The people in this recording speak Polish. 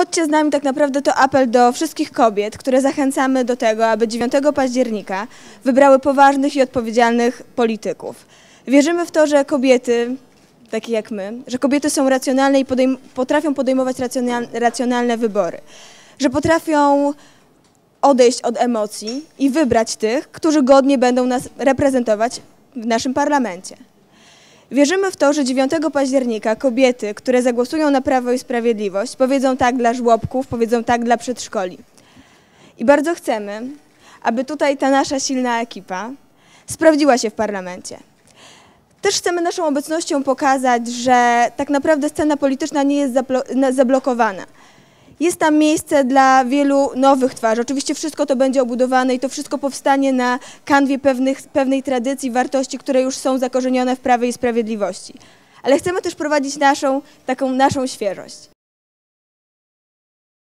Chodźcie z nami, tak naprawdę to apel do wszystkich kobiet, które zachęcamy do tego, aby 9 października wybrały poważnych i odpowiedzialnych polityków. Wierzymy w to, że kobiety, takie jak my, że kobiety są racjonalne i podejm potrafią podejmować racjonal racjonalne wybory, że potrafią odejść od emocji i wybrać tych, którzy godnie będą nas reprezentować w naszym parlamencie. Wierzymy w to, że 9 października kobiety, które zagłosują na Prawo i Sprawiedliwość, powiedzą tak dla żłobków, powiedzą tak dla przedszkoli. I bardzo chcemy, aby tutaj ta nasza silna ekipa sprawdziła się w parlamencie. Też chcemy naszą obecnością pokazać, że tak naprawdę scena polityczna nie jest zablokowana. Jest tam miejsce dla wielu nowych twarzy. Oczywiście wszystko to będzie obudowane i to wszystko powstanie na kanwie pewnych, pewnej tradycji, wartości, które już są zakorzenione w Prawie i Sprawiedliwości. Ale chcemy też prowadzić naszą, taką naszą świeżość.